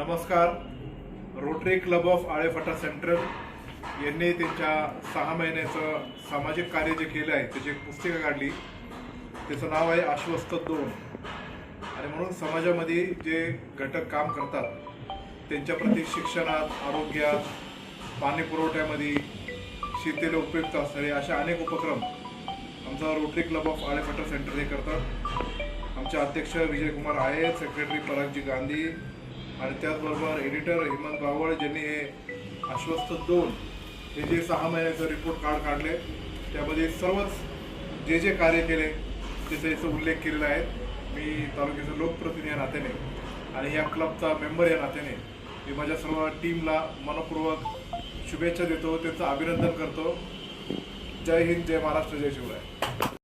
नमस्कार. Rotary Club of Alephata central यांनी त्यांच्या सहा महिन्याचं सामाजिक कार्य जे केलं आहे त्याची एक पुस्तिका काढली. त्याचं नाव आहे आश्वस्त दोन. आणि म्हणून समाजामध्ये जे घटक काम करतात त्यांच्याप्रती शिक्षणात आरोग्यात पाणी पुरवठ्यामध्ये शेतीला उपयुक्त असणारे अशा अनेक उपक्रम आमचा Rotary Club of Alephata centre हे करतात. आमचे अध्यक्ष विजयकुमार आहे सेक्रेटरी परागजी गांधी आणि त्याचबरोबर एडिटर हेमंत बावळ ज्यांनी हे आश्वस्त दोन हे जे सहा महिन्याचं रिपोर्ट कार्ड काढले त्यामध्ये सर्वच जे जे कार्य केले त्याचा याचा उल्लेख केलेला आहे. मी तालुक्याचं लोकप्रतिनिधी या नात्याने आणि या क्लबचा मेंबर या नात्याने मी माझ्या सर्व टीमला मनपूर्वक शुभेच्छा देतो त्यांचं अभिनंदन करतो. जय हिंद जय महाराष्ट्र जय शिवराय.